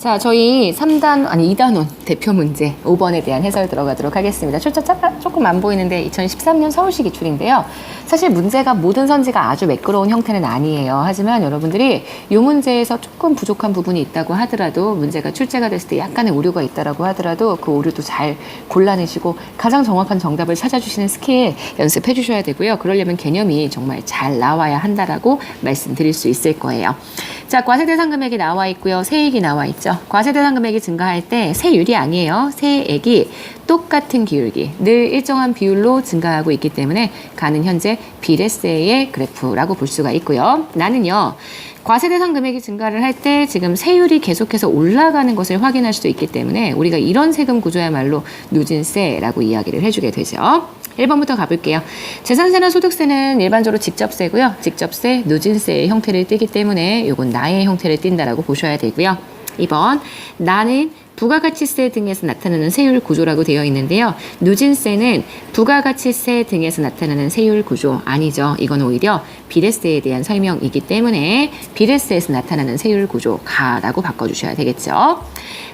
자, 저희 3단, 아니 2단원 대표 문제 5번에 대한 해설 들어가도록 하겠습니다. 짝- 조금 안 보이는데 2013년 서울시 기출인데요. 사실 문제가 모든 선지가 아주 매끄러운 형태는 아니에요. 하지만 여러분들이 이 문제에서 조금 부족한 부분이 있다고 하더라도 문제가 출제가 됐을 때 약간의 오류가 있다라고 하더라도 그 오류도 잘 골라내시고 가장 정확한 정답을 찾아주시는 스킬 연습해 주셔야 되고요. 그러려면 개념이 정말 잘 나와야 한다라고 말씀드릴 수 있을 거예요. 자, 과세대상 금액이 나와 있고요. 세액이 나와 있죠. 과세대상 금액이 증가할 때 세율이 아니에요. 세액이 똑같은 기울기, 늘 일정한 비율로 증가하고 있기 때문에 가는 현재 비례세의 그래프라고 볼 수가 있고요. 나는요. 과세대상 금액이 증가를 할 때 지금 세율이 계속해서 올라가는 것을 확인할 수도 있기 때문에 우리가 이런 세금 구조야말로 누진세라고 이야기를 해주게 되죠. 1번부터 가볼게요. 재산세나 소득세는 일반적으로 직접세고요. 직접세, 누진세의 형태를 띠기 때문에 이건 나의 형태를 띈다라고 보셔야 되고요. 2번 나는 부가가치세 등에서 나타나는 세율 구조라고 되어 있는데요. 누진세는 부가가치세 등에서 나타나는 세율 구조 아니죠. 이건 오히려 비례세에 대한 설명이기 때문에 비례세에서 나타나는 세율 구조가라고 바꿔주셔야 되겠죠.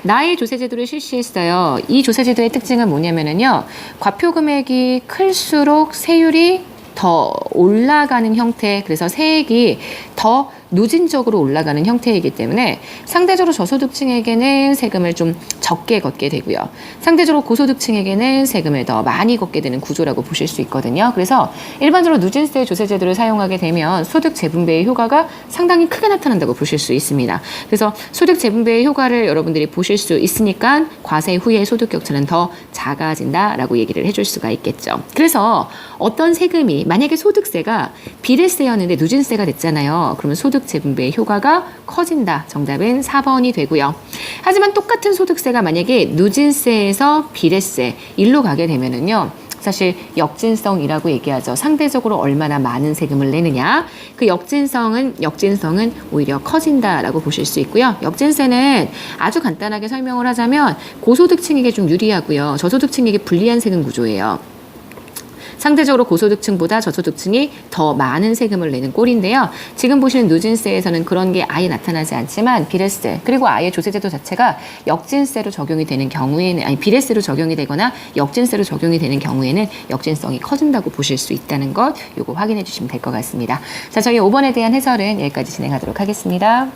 나의 조세제도를 실시했어요. 이 조세제도의 특징은 뭐냐면은요. 과표 금액이 클수록 세율이 더 올라가는 형태, 그래서 세액이 더 누진적으로 올라가는 형태이기 때문에 상대적으로 저소득층에게는 세금을 좀 적게 걷게 되고요. 상대적으로 고소득층에게는 세금을 더 많이 걷게 되는 구조라고 보실 수 있거든요. 그래서 일반적으로 누진세 조세제도를 사용하게 되면 소득 재분배의 효과가 상당히 크게 나타난다고 보실 수 있습니다. 그래서 소득 재분배의 효과를 여러분들이 보실 수 있으니까 과세 후에 소득 격차는 더 작아진다라고 얘기를 해줄 수가 있겠죠. 그래서 어떤 세금이 만약에 소득세가 비례세였는데 누진세가 됐잖아요. 그러면 소득 재분배의 효과가 커진다. 정답은 4번이 되고요. 하지만 똑같은 소득세가 만약에 누진세에서 비례세 일로 가게 되면은요. 사실 역진성이라고 얘기하죠. 상대적으로 얼마나 많은 세금을 내느냐. 그 역진성은 역진성은 오히려 커진다라고 보실 수 있고요. 역진세는 아주 간단하게 설명을 하자면 고소득층에게 좀 유리하고요. 저소득층에게 불리한 세금 구조예요. 상대적으로 고소득층보다 저소득층이 더 많은 세금을 내는 꼴인데요. 지금 보시는 누진세에서는 그런 게 아예 나타나지 않지만 비례세 그리고 아예 조세제도 자체가 역진세로 적용이 되는 경우에는 아니 비례세로 적용이 되거나 역진세로 적용이 되는 경우에는 역진성이 커진다고 보실 수 있다는 것 요거 확인해 주시면 될 것 같습니다. 자, 저희 5번에 대한 해설은 여기까지 진행하도록 하겠습니다.